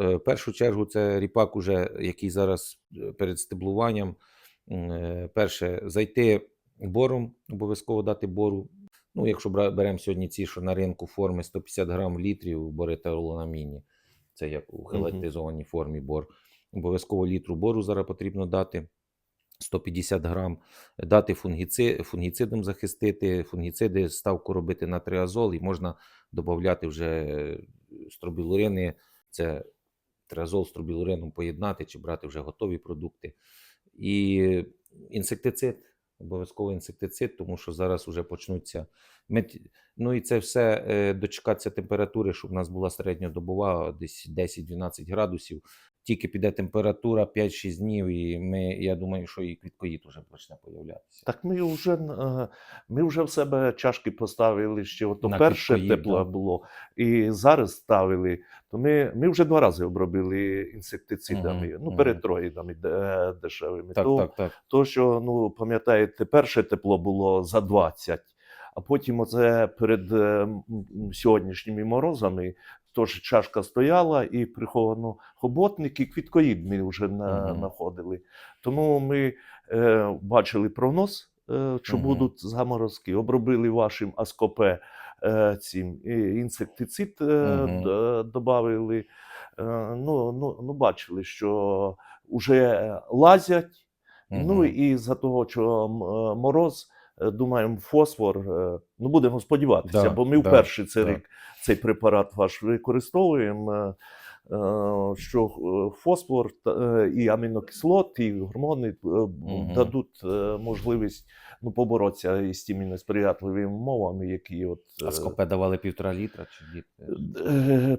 Е, В першу чергу це ріпак, уже, який зараз е, перед стеблуванням. Е, Перше, зайти бором, обов'язково дати бору. Ну, якщо беремо сьогодні ці, що на ринку форми 150 грам в літрі, бори теолонаміні. Це як у хелатизованій формі бор. Обов'язково літру бору зараз потрібно дати. 150 грам, дати фунгіци, фунгіцидом захистити, фунгіциди ставку робити на триазол, і можна додати вже стробілурини, це триазол з тробілурином поєднати чи брати вже готові продукти. І інсектицид, обов'язково інсектицид, тому що зараз вже почнуться. Ну і це все е, дочекатися температури, щоб у нас була середньодобова десь 10-12 градусів. Тільки піде температура 5-6 днів, і ми, я думаю, що і квіткоїд вже почне появлятися. Так ми вже, е, ми вже в себе чашки поставили ще ото На перше квіткоїд, тепло да. було, і зараз ставили. То ми, ми вже два рази обробили інсектицидами, Мгм, ну, мгм. перетроїдами де, дешевими. Так, то, так, так. то, що, ну, пам'ятаєте, перше тепло було за 20, а потім оце перед е, сьогоднішніми морозами Тож чашка стояла і приховано хоботник, і квіткоїд ми вже на, Мгм. знаходили. Тому ми е, бачили прогноз, е, що Мгм. будуть заморозки, обробили вашим АСКОПЕ е, цим і інсектицид е, Мгм. д- добавили. Е, ну, ну, ну, бачили, що вже лазять. Ну і за того, що е, мороз, думаємо, фосфор. е, Ну будемо сподіватися, Да, бо ми да, вперше цей да. рік цей препарат ваш використовуємо. е, е, Що е, фосфор е, і амінокислоти, і гормони е, Мгм. дадуть е, можливість ну, поборотися із тими несприятливими умовами, які от е, А скопе давали півтора літра чи е, е,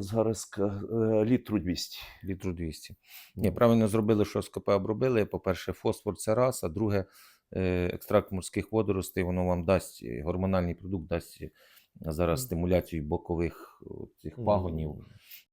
зараз е, літру 200. літру 200. Ні, правильно зробили, що скопе обробили. По-перше, фосфор це раз, а друге, е, екстракт морських водоростей, воно вам дасть е, гормональний продукт, дасть е, зараз стимуляцію бокових цих пагонів.